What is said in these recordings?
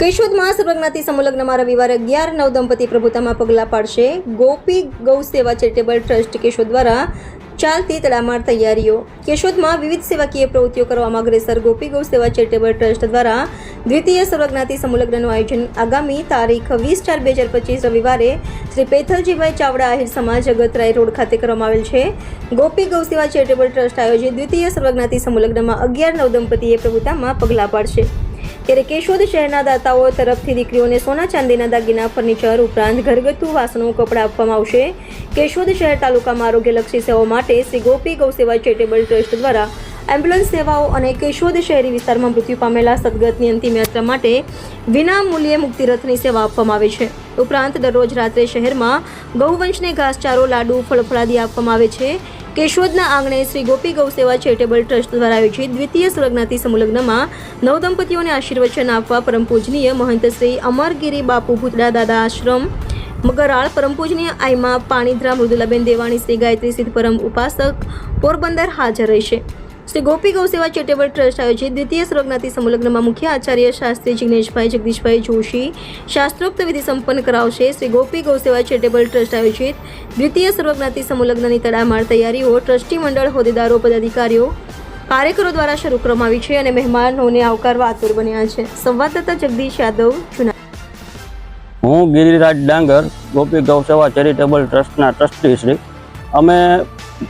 કેશોદમાં સર્વજ્ઞાતિ સમુલગ્નમાં રવિવારે અગિયાર નવ દંપતી પ્રભુતામાં પગલાં પાડશે. ગોપી ગૌ સેવા ચેરિટેબલ ટ્રસ્ટ કેશોદ દ્વારા ચાલતી તડામાર તૈયારીઓ. કેશોદમાં વિવિધ સેવાકીય પ્રવૃત્તિઓ કરવામાં અગ્રેસર. ગોપી ગૌ સેવા ચેરિટેબલ ટ્રસ્ટ દ્વારા દ્વિતીય સર્વજ્ઞાતિ સમુલગ્નનું આયોજન આગામી તારીખ વીસ ચાર બે હજાર પચીસ રવિવારે શ્રી પેથલજીભાઈ ચાવડા આહિર સમાજ અગતરાય રોડ ખાતે કરવામાં આવેલ છે. ગોપી ગૌ સેવા ચેરિટેબલ ટ્રસ્ટ આયોજિત દ્વિતીય સર્વજ્ઞાતિ સમુલગ્નમાં અગિયાર નવ દંપતીએ પ્રભુતામાં પગલાં પાડશે. ત્યારે કેશોદ શહેરના દાતાઓ તરફથી દીકરીઓને સોના ચાંદીના દાગીના, ફર્નિચર ઉપરાંત ઘરગથ્થુ વાસણો કપડાં આપવામાં આવશે. કેશોદ શહેર તાલુકામાં આરોગ્યલક્ષી સેવાઓ માટે શ્રી ગોપી ગૌ સેવા ચેરિટેબલ ટ્રસ્ટ દ્વારા એમ્બ્યુલન્સ સેવાઓ અને કેશોદ શહેરી વિસ્તારમાં મૃત્યુ પામેલા સદગતની અંતિમ યાત્રા માટે વિના મૂલ્યે મુક્તિરથની સેવા આપવામાં આવે છે. ઉપરાંત દરરોજ રાત્રે શહેરમાં ગૌવંશને ઘાસચારો, લાડુ, ફળફળાદી આપવામાં આવે છે. કેશોદના આંગણે શ્રી ગોપી ગૌ સેવા ચેરિટેબલ ટ્રસ્ટ દ્વારા આયોજિત દ્વિતીય સુરજ્ઞાતિ સમુલગ્નમાં નવ દંપતીઓને આશીર્વચન આપવા પરમ પૂજનીય મહંત શ્રી અમરગીરી બાપુ ભૂતડા દાદા આશ્રમ, મગરાળ પરમ પૂજનીય આઈમા પાણીધરા મૃદુલાબેન દેવાણી શ્રી ગાયત્રી સિદ્ધ પરમ ઉપાસક પોરબંદર હાજર રહેશે. શ્રી ગોપી ગૌ સેવા ચેરિટેબલ ટ્રસ્ટ આયોજિત દ્વિતીય સર્વજ્ઞાતિ સંલગ્નમાં મુખ્ય આચાર્ય શાસ્ત્રી જિગ્નેશભાઈ જગદીશભાઈ જોશી શાસ્ત્રોક્ત વિધિ સંપન્ન કરાવશે. શ્રી ગોપી ગૌ સેવા ચેરિટેબલ ટ્રસ્ટ આયોજિત દ્વિતીય સર્વજ્ઞાતિ સંલગ્નની તડામાર તૈયારીઓ, ટ્રસ્ટી મંડળ, હોદ્દેદારો, પદાધિકારીઓ કાર્યકરો દ્વારા શરૂ કરવામાં આવી છે અને મહેમાનોને આવકારવા આતુર બન્યા છે. સંવાદદાતા જગદીશ યાદવ જુના હું ગિરિરાજ ડાંગર, ગોપી ગૌસેવા ચેરિટેબલ ટ્રસ્ટના ટ્રસ્ટી શ્રી અમે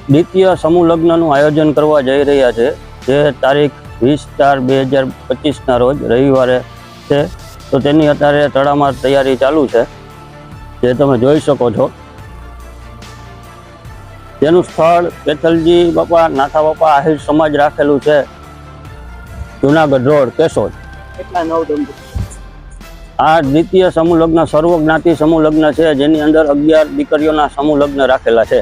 દ્વિતીય સમૂહ લગ્નનું આયોજન કરવા જઈ રહ્યા છે જે તારીખ વીસ ચાર બે હજાર પચીસના રોજ રવિવારે છે. તો તેની અત્યારે તડામાર તૈયારી ચાલુ છે જે તમે જોઈ શકો છો. તેનું સ્થળ પેથલજી બાપા નાથા બાપા આહિર સમાજ રાખેલું છે જુનાગઢ રોડ કેશોદ. આ દ્વિતીય સમૂહ લગ્ન સર્વ જ્ઞાતિ સમૂહ લગ્ન છે જેની અંદર અગિયાર દીકરીઓના સમૂહ લગ્ન રાખેલા છે.